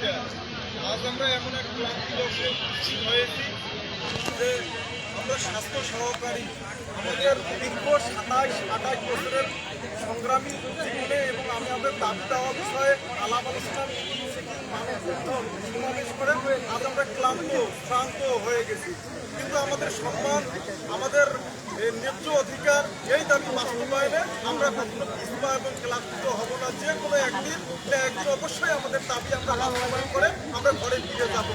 দুইটা আজ আমরা এমন এক ক্লান্তি লক্ষ্যে উপস্থিত হয়েছি যে আমরা স্বাস্থ্য সহকারী। আমাদের দীর্ঘ সাতাইশ আঠাশ বছরের সংগ্রামী জীবনে এবং আমি আমাদের দাবি দেওয়া বিষয়ে আলাপ আলোচনা মিটিং সিটিং মানববন্ধন সমাবেশ করে আজ আমরা ক্লান্ত, শ্রান্ত হয়ে গেছি। কিন্তু আমাদের সম্মান, আমাদের ন্যায্য অধিকার, এই দাবি বাস্তবায়নে আমরা কখনো পিছপা এবং ক্লান্ত হব না। যে কোনো একদিন একদিন অবশ্যই আমাদের দাবি আমরা বাস্তবায়ন করে আমরা ঘরে ফিরে যাব।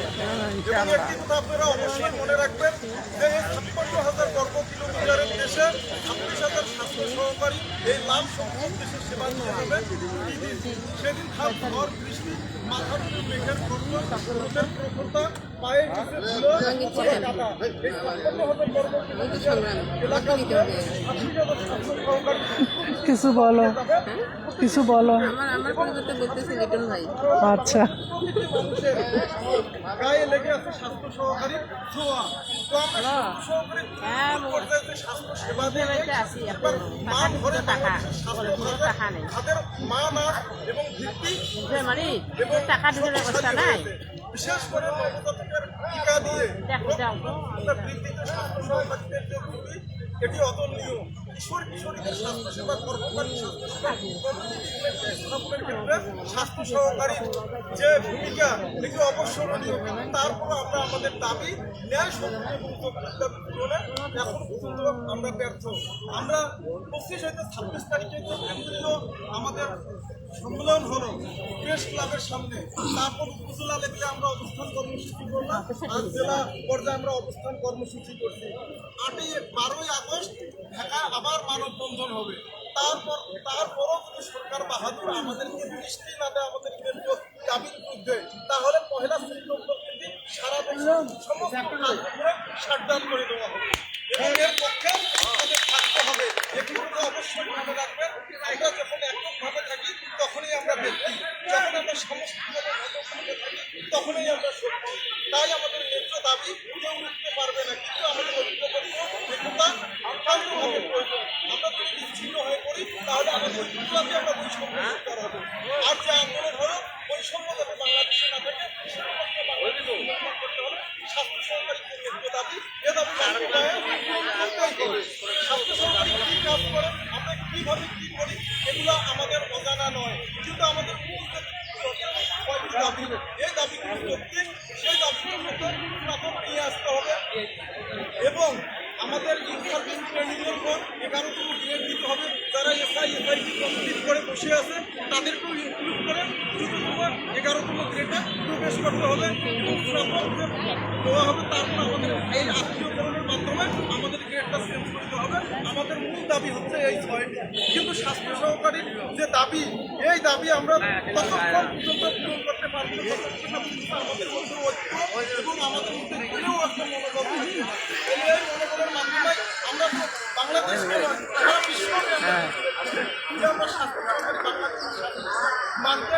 এবং একটি কথা আপনারা অবশ্যই মনে রাখবেন যে ছাপ্পান্ন হাজার বর্গ কিলোমিটারের দেশে ছাব্বিশ হাজার সহকারী এই লাল দেশের সেবা নিয়ে যাবে সেদিন খাপ ঘর বৃষ্টি মাথার উপর মেঘের কাটা এই কিছু বলো। কিছু বলো আমার আমার পরিবর্তে বলতেছে লিটন ভাই আচ্ছা গায়ে লেগে আছে স্বাস্থ্য সহকারী ছোঁয়া তো আমরা সহকারী হ্যাঁ, পর্যায়ে স্বাস্থ্য সেবা দিয়ে আছি এবার এখনও। মা টাকা ঘরে দিতে টাকা। বাংলাদেশের স্বাস্থ্য বলে দিতে খাতে টাকা নেই। তাদের মা নার্স এবং ভিত্তি বুঝতে টাকা দিতে ব্যবস্থা নাই বিশেষ করে নবজাতকের টিকা দিয়ে দেখো, দাও তো। স্বাস্থ্য সহকারীদের যে এটি অতুলনীয় স্বাস্থ্য সহকারীর যে ভূমিকা এটি অবসরণীয় তারপর আমরা আমাদের দাবি ন্যায় পূরণে এখন আমরা ব্যর্থ আমরা পঁচিশ হইতে ছাব্বিশ তারিখে কেন্দ্রীয় আমাদের সম্মেলন হলো প্রেস ক্লাবের সামনে তারপর উপজেলা লেভেলে আমরা অবস্থান কর্মসূচি করলাম আর জেলা পর্যায়ে আমরা অবস্থান কর্মসূচি করছি আটই বারোই আগস্ট ঢাকা আবার মানববন্ধন হবে। তারপর তারপরও যদি সরকার বাহাদুর আমাদেরকে দৃষ্টি না দেয় আমাদের ন্যায্য দাবির বিরুদ্ধে তাহলে পহেলা সেপ্টেম্বর থেকে সারা দেশে সমস্ত কাজগুলো শাটডাউন করে দেওয়া হবে। এবং এর পক্ষে আমাদের থাকতে হবে। এগুলোকে অবশ্যই মনে রাখবেন আমরা যখন এককভাবে থাকি তখনই আমরা ব্যক্তি। যখন আমরা সমষ্টিগতভাবে থাকি তখনই আমরা শক্তি। তাই আমাদের ন্যায্য দাবি কেউ উঠতে পারবে না। কিন্তু আমাদের ঐক্যবদ্ধ একতা আমরা যদি বিচ্ছিন্ন হয়ে পড়ি তাহলে আমাদের ঐক্যতাকে আমরা বৈষম্য আর যে আন্দোলন হলো বৈষম্য যাতে বাংলাদেশে না থাকে স্বাস্থ্য সরকারি ন্যায্য দাবি এ দাবি স্বাস্থ্য কি করে কি করি এগুলো আমাদের অজানা নয় কিন্তু আমাদের দাবি এই দাবিগুলো যৌক্তিক সেই পুরাতন নিয়ে আসতে হবে এবং আমাদের ইনসার্ভিস ট্রেনিং এর পর এগারোতম দিতে হবে। যারা এসআই এসআই কমপ্লিট করে বসে আছে, তাদেরকেও ইনক্লুড করে দ্রুততম এগারোতম গ্রেডে প্রবেশ করতে হবে দেওয়া হবে। তারপর আমাদের এই আত্মীয়করণের মাধ্যমে আমাদের গ্রেডটা চেঞ্জ করতে হবে। আমাদের মূল দাবি হচ্ছে এই ছয়টি কিন্তু স্বাস্থ্য সহকারীর যে দাবি, এই দাবি আমরা ততক্ষণ পূরণ করতে পারব আমাদের মধ্যে ঐক্য এবং আমাদের মধ্যে দৃঢ় একটা মনোবল থাকবে। এই এই মনোবলের মাধ্যমে আমরা তো বাংলাদেশকে নয় সারা বিশ্বকে আমরা যে আমরা স্বাস্থ্য সহকারী বাংলাদেশের স্বাস্থ্য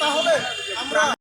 তাহলে আমরা